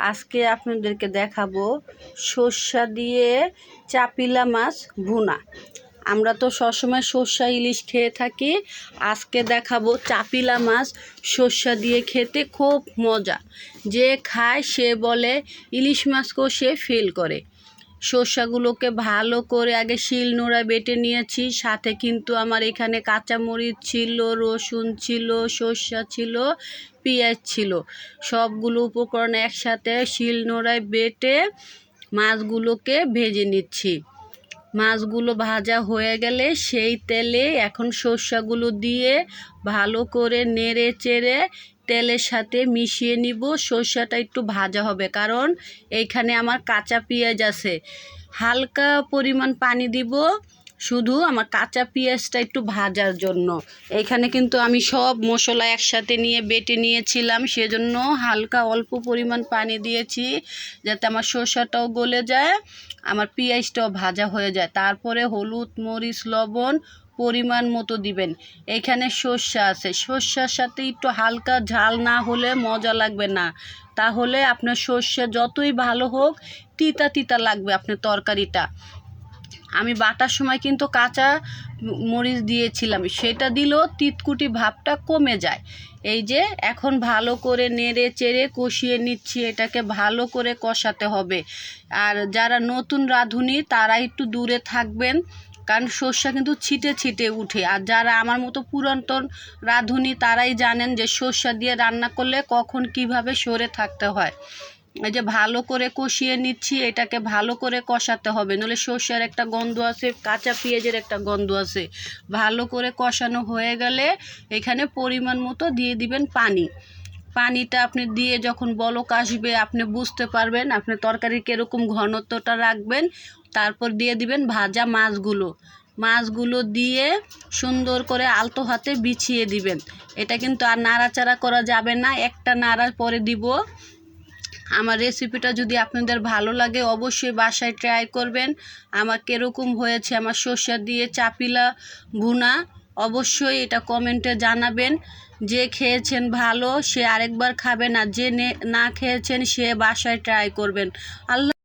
আজকে আপনাদেরকে দেখাবো সর্ষা দিয়ে চাপিলা মাছ ভুনা। আমরা তো সবসময় সর্ষা ইলিশ খেয়ে থাকি। আজকে দেখাবো চাপিলা মাছ সর্ষা দিয়ে খেতে খুব মজা। যে খায় সে বলে, ইলিশ মাছকেও সে ফিল করে। সর্ষাগুলোকে ভালো করে আগে শিল নোড়ায় বেটে নিয়েছি। সাথে কিন্তু আমার এখানে কাঁচামরিচ ছিল, রসুন ছিল, সর্ষা ছিল, পেঁয়াজ ছিল। সবগুলো উপকরণ একসাথে শিল নোড়ায় বেটে মাছগুলোকে ভেজে নিচ্ছি। মাছগুলো ভাজা হয়ে গেলে সেই তেলে এখন সর্ষাগুলো দিয়ে ভালো করে নেড়ে চেড়ে তেলের সাথে মিশিয়ে নিব। সর্ষাটা একটু ভাজা হবে, কারণ এইখানে আমার কাঁচা পেঁয়াজ আছে। হালকা পরিমাণ পানি দিব। শুধু আমার কাঁচা পেঁয়াজটা একটু ভাজার জন্য। এখানে কিন্তু আমি সব মশলা একসাথে নিয়ে বেটে নিয়েছিলাম, সেজন্য হালকা অল্প পরিমাণ পানি দিয়েছি যাতে আমার সর্ষাটাও গলে যায়, আমার পেঁয়াজটাও ভাজা হয়ে যায়। তারপরে হলুদ, মরিচ, লবণ পরিমাণ মতো দিবেন। এখানে সর্ষা আছে। সর্ষার সাথে একটু হালকা ঝাল না হলে মজা লাগবে না। তাহলে আপনার সর্ষে যতই ভালো হোক, তিতা তিতা লাগবে আপনার তরকারিটা। আমি বাটার সময় কিন্তু কাঁচা মরিচ দিয়েছিলাম, সেটা দিলেও তিতকুটি ভাবটা কমে যায়। এই যে এখন ভালো করে নেড়ে চেড়ে কষিয়ে নিচ্ছি, এটাকে ভালো করে কষাতে হবে। আর যারা নতুন রাঁধুনি তারা একটু দূরে থাকবেন, কারণ সর্ষা কিন্তু ছিটে ছিটে উঠে। আর যারা আমার মতো পুরাতন রাঁধুনি, তারাই জানেন যে সর্ষা দিয়ে রান্না করলে কখন কীভাবে সরে থাকতে হয়। এই যে ভালো করে কষিয়ে নিচ্ছি, এটাকে ভালো করে কষাতে হবে। নলে সর্ষের একটা গন্ধ আছে, কাঁচা পেঁয়াজের একটা গন্ধ আছে। ভালো করে কষানো হয়ে গেলে এখানে পরিমাণ মতো দিয়ে দিবেন পানি। পানিটা আপনি দিয়ে যখন বলক আসবে, আপনি বুঝতে পারবেন আপনি তরকারির কীরকম ঘনত্বটা রাখবেন। তারপর দিয়ে দিবেন ভাজা মাছগুলো। মাছগুলো দিয়ে সুন্দর করে আলতো হাতে বিছিয়ে দিবেন। এটা কিন্তু আর নাড়াচাড়া করা যাবে না। একটা নাড়া পরে দিব আমার রেসিপিটা যদি আপনাদের ভালো লাগে, অবশ্যই বাসায় ট্রাই করবেন। আমার কীরকম হয়েছে, আমার সর্ষা দিয়ে চাপিলা ভুনা, অবশ্যই এটা কমেন্টে জানাবেন। যে খেয়েছেন ভালো, সে আরেকবার খাবে না, যে নে- না খেয়েছেন সে বাসায় ট্রাই করবেন। আল্লাহ